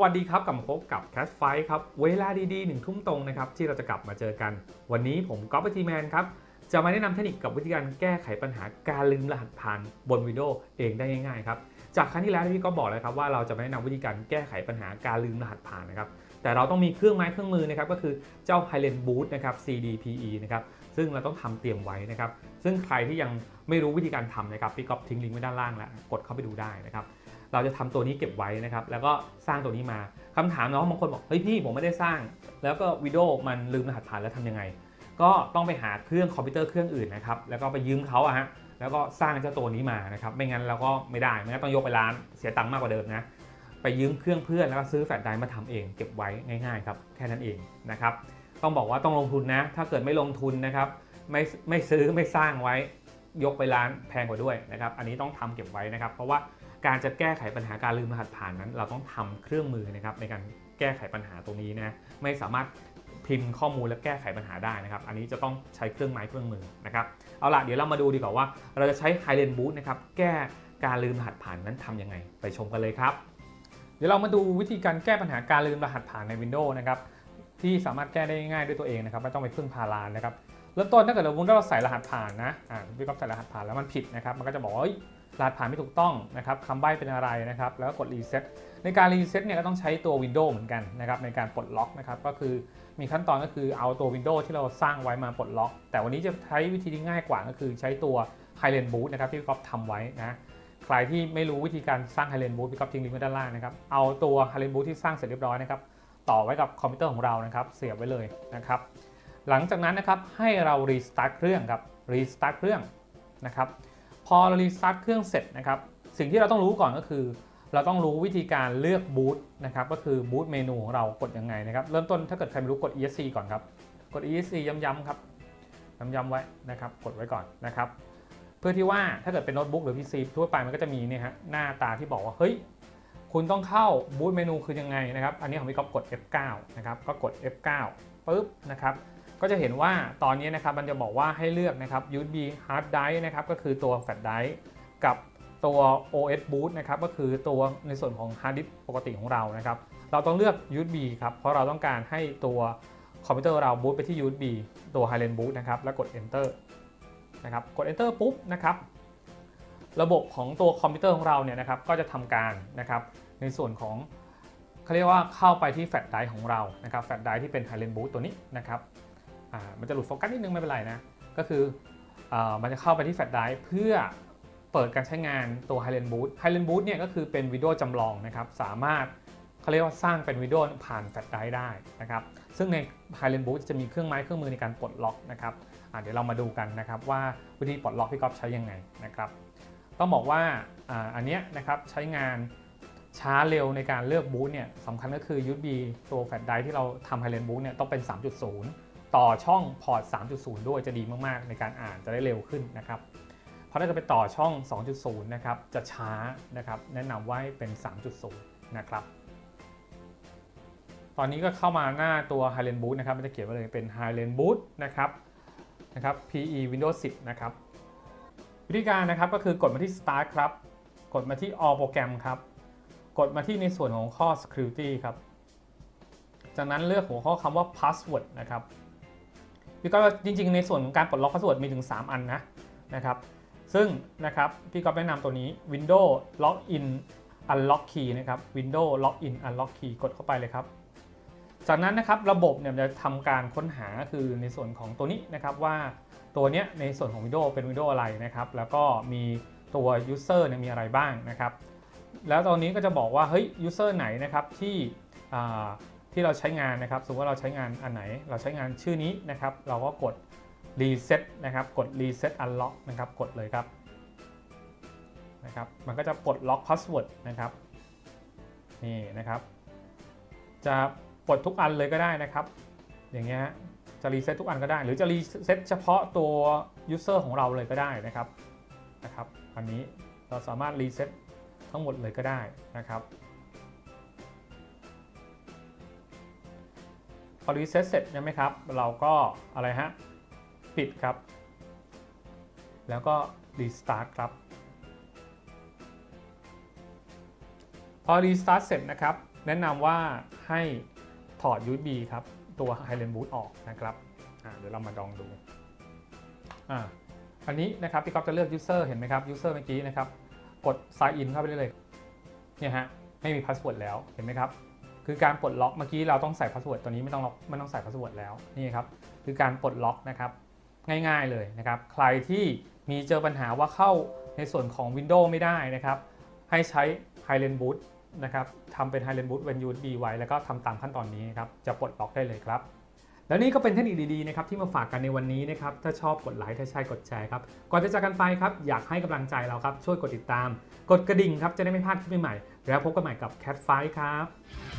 วัสดีครับกลับพบกับ Cat Fight ครับ เวลาดีๆหนึ่งทุ่มตรงนะครับ ที่เราจะกลับมาเจอกัน วันนี้ผมก๊อฟทีแมนครับ จะมาแนะนำเทคนิคกับวิธีการแก้ไขปัญหาการลืมรหัสผ่านบน Windows เองได้ง่ายๆครับ จากครั้งที่แล้วที่พี่ก็บอกเลยครับว่าเราจะมาแนะนำวิธีการแก้ไขปัญหาการลืมรหัสผ่านนะครับแต่เราต้องมีเครื่องไม้เครื่องมือนะครับก็คือเจ้า Highland Boot นะครับ CDPE นะครับซึ่งเราต้องทำเตรียมไว้นะครับซึ่งใครที่ยังไม่รู้วิธีการทำนะครับพี่ก๊อฟทิ้งลิงก์ไว้ด้านล่างแล้วกดเข้าไปดูได้นะครับ เราจะทำตัวนี้เก็บไว้นะครับ แล้วก็สร้างตัวนี้มาคำถามน้องบางคนบอก เฮ้ยพี่ผมไม่ได้สร้าง แล้วก็วิดีโอมันลืมรหัสผ่านแล้วทำยังไง ก็ต้องไปหาเครื่องคอมพิวเตอร์เครื่องอื่นนะครับ แล้วก็ไปยืมเขาอะฮะ แล้วก็สร้างเจ้าตัวนี้มานะครับ ไม่งั้นเราก็ไม่ได้ ไม่งั้นต้องยกไปร้าน เสียตังค์มากกว่าเดิมนะ ไปยืมเครื่องเพื่อนแล้วก็ซื้อแฟลชไดรฟ์มาทำเอง เก็บไว้ง่ายๆครับ แค่นั้นเองนะครับ ต้องบอกว่าต้องลงทุนนะ ถ้าเกิดไม่ลงทุนนะครับไม่ไม่ซื้อไม่สร้างไว้ยกไปร้านแพงกว่าด้วยนะครับ อันนี้ต้องทำเก็บไว้นะครับ เพราะว่า การจะแก้ไขปัญหาการลืมรหัสผ่านนั้น เราต้องทำเครื่องมือนะครับในการแก้ไขปัญหาตรงนี้นะไม่สามารถพิมพ์ข้อมูลและแก้ไขปัญหาได้นะครับ อันนี้จะต้องใช้เครื่องไม้เครื่องมือนะครับ เอาล่ะเดี๋ยวเรามาดูดีกว่าว่า เราจะใช้ Highland Boot นะครับแก้การลืมรหัสผ่านนั้นทำยังไง ไปชมกันเลยครับ เดี๋ยวเรามาดูวิธีการแก้ปัญหาการลืมรหัสผ่านใน Windows นะครับที่สามารถแก้ได้ง่ายด้วยตัวเองนะครับไม่ต้องไปพึ่งพาลานนะครับเริ่มต้นถ้าเกิดเราวุ้นเราใส่รหัสผ่านนะอ่าพี่ก๊อฟใส่รหัสผ่านแล้วมันผิดนะครับ มันก็จะบอกว่า รหัสผ่านไม่ถูกต้องนะครับคำใบ้เป็นอะไรนะครับ แล้วก็กดรีเซ็ตในการรีเซ็ตเนี่ยก็ต้องใช้ตัว Windows เหมือนกันนะครับในการปลดล็อกนะครับก็คือมีขั้นตอนก็คือเอาตัว Windows ที่เราสร้างไว้มาปลดล็อก แต่วันนี้จะใช้วิธีที่ง่ายกว่าก็คือใช้ตัว Highland Boot นะครับที่พี่ก๊อฟทำไว้นะใครที่ไม่รู้วิธีการสร้าง Highland Boot พี่ก๊อฟทิ้งลิงก์ไว้ด้านล่างนะครับเอาตัว Highland Boot ที่สร้างเสร็จเรียบร้อยนะครับต่อไว้กับคอมพิวเตอร์ของเรานะครับเสียบไว้เลยนะครับหลังจากนั้นนะครับให้เรารีสตาร์ทเครื่องครับรีสตาร์ทเครื่องนะครับ พอเรารีสตาร์ทเครื่องเสร็จนะครับ สิ่งที่เราต้องรู้ก่อนก็คือ เราต้องรู้วิธีการเลือกบูตนะครับ ก็คือบูตเมนูของเรากดยังไงนะครับ เริ่มต้นถ้าเกิดใครไม่รู้กด ESC ก่อนครับ กด ESC ย้ำๆครับย้ำๆไว้นะครับ กดไว้ก่อนนะครับ เพื่อที่ว่าถ้าเกิดเป็นโน้ตบุ๊กหรือ PC ทั่วไปมันก็จะมีเนี่ยฮะหน้าตาที่บอกว่าเฮ้ยคุณต้องเข้าบูตเมนูคือยังไงนะครับ อันนี้ของพี่ก๊อฟกด F9 นะครับ ก็กด F9 ปุ๊บนะครับ ก็จะเห็นว่าตอนนี้นะครับมันจะบอกว่าให้เลือกนะครับ USB hard drive นะครับก็คือตัว flash drive กับตัว OS boot นะครับก็คือตัวในส่วนของ hard disk ปกติของเรานะครับเราต้องเลือก USB ครับเพราะเราต้องการให้ตัวคอมพิวเตอร์เราบูตไปที่ USB ตัว Highland boot นะครับแล้วกด enter นะครับกด enter ปุ๊บนะครับระบบของตัวคอมพิวเตอร์ของเราเนี่ยนะครับก็จะทำการนะครับในส่วนของเขาเรียกว่าเข้าไปที่แฟลชไดรฟ์ของเรานะครับแฟลชไดรฟ์ที่เป็น Highland boot ตัวนี้นะครับ อ่ามันจะหลุดโฟกัสนิดนึงไม่เป็นไรนะ ก็คืออามันจะเข้าไปที่แฟลชไดรฟ์เพื่อเปิดการใช้งานตัว Highland boot Highland boot เนี่ยก็คือเป็นวิดีโอจำลองนะครับ สามารถเขาเรียกว่าสร้างเป็นวิดีโอผ่านแฟลชไดรฟ์ได้นะครับ ซึ่งใน Highland boot จะมีเครื่องไม้เครื่องมือในการปลดล็อกนะครับอ่าเดี๋ยวเรามาดูกันนะครับว่าวิธีปลดล็อกพี่ก๊อฟใช้ยังไงนะครับต้องบอกว่าอาอันเนี้ยนะครับใช้งานช้าเร็วในการเลือกบูตเนี่ยสำคัญก็คือ USB ตัวแฟลชไดรฟ์ที่เราทำ Highland boot เนี่ยต้องเป็น 3.0 ต่อช่องพอร์ต 3.0 ด้วยจะดีมากๆ ในการอ่านจะได้เร็วขึ้นนะครับเพราะถ้าเกิดไปต่อช่อง 2.0 นะครับจะช้านะครับแนะนำว่าเป็น 3.0 นะครับ ตอนนี้ก็เข้ามาหน้าตัว Highland boot นะครับมันจะเขียนไว้เลยเป็น Highland boot นะครับนะครับ PE Windows 10 นะครับ วิธีการนะครับก็คือกดมาที่ Start ครับ กดมาที่ All โปรแกรมครับ กดมาที่ในส่วนของข้อ Security ครับ จากนั้นเลือกหัวข้อคำว่า Password นะครับ พี่ก็จริง ๆ ในส่วนของการปลดล็อก Password มีถึง 3 อันนะนะครับ ซึ่งนะครับพี่ก็แนะนำตัวนี้ Windows Login Unlock Key นะครับ Windows Login Unlock Key กดเข้าไปเลยครับ จากนั้นนะครับระบบเนี่ยจะทำการค้นหาคือในส่วนของตัวนี้นะครับว่าตัวเนี้ยในส่วนของ Windows เป็น Windows อะไรนะครับ แล้วก็มีตัว User เนี่ยมีอะไรบ้างนะครับ แล้วตอนนี้ก็จะบอกว่าเฮ้ย User ไหนนะครับที่ ที่เราใช้งานนะครับ สมมติว่าเราใช้งานอันไหน เราใช้งานชื่อนี้นะครับ เราก็กด Reset นะครับ กด Reset Unlock นะครับ กดเลยครับ นะครับ มันก็จะปลดล็อก Password นะครับ นี่นะครับ จะปลดทุกอันเลยก็ได้นะครับ อย่างเงี้ยจะรีเซ็ตทุกอันก็ได้ หรือจะรีเซ็ตเฉพาะตัว user ของเราเลยก็ได้นะครับ นะครับ อันนี้เราสามารถรีเซ็ตทั้งหมดเลยก็ได้นะครับ อรีเซ็ตเสร็จใช่ไหมครับ เราก็อะไรฮะ ปิดครับ แล้วก็รีสตาร์ทครับ พอรีสตาร์ทเสร็จนะครับ แนะนำว่าให้ถอด USB ครับ ตัว Highland Boot ออกนะครับ เดี๋ยวเรามาลองดู อ่าอันนี้นะครับพี่ก๊อฟจะเลือก User เห็นไหมครับ User เมื่อกี้นะครับ กด Sign In เข้าไปได้เลย เนี่ยฮะ ไม่มีพาสเวิร์ดแล้ว เห็นไหมครับ คือการปลดล็อกเมื่อกี้เราต้องใส่พาสเวิร์ดตัวนี้ไม่ต้องล็อกไม่ต้องใส่พาสเวิร์ดแล้วนี่ครับคือการปลดล็อกนะครับง่ายๆเลยนะครับใครที่มีเจอปัญหาว่าเข้าในส่วนของ Windows ไม่ได้นะครับให้ใช้ Highland Boot นะครับทำเป็น Highland Boot เป็น USB ไว้แล้วก็ทำตามขั้นตอนนี้นะครับจะปลดล็อกได้เลยครับแล้วนี่ก็เป็นเทคนิคดีๆนะครับที่มาฝากกันในวันนี้นะครับถ้าชอบกดไลค์ถ้าใช่กดแชร์ครับก่อนจะจากกันไปครับอยากให้กำลังใจเราครับช่วยกดติดตาม กดกระดิ่งครับจะได้ไม่พลาดคลิปใหม่ๆแล้วพบกันใหม่กับ Cat Fight ครับ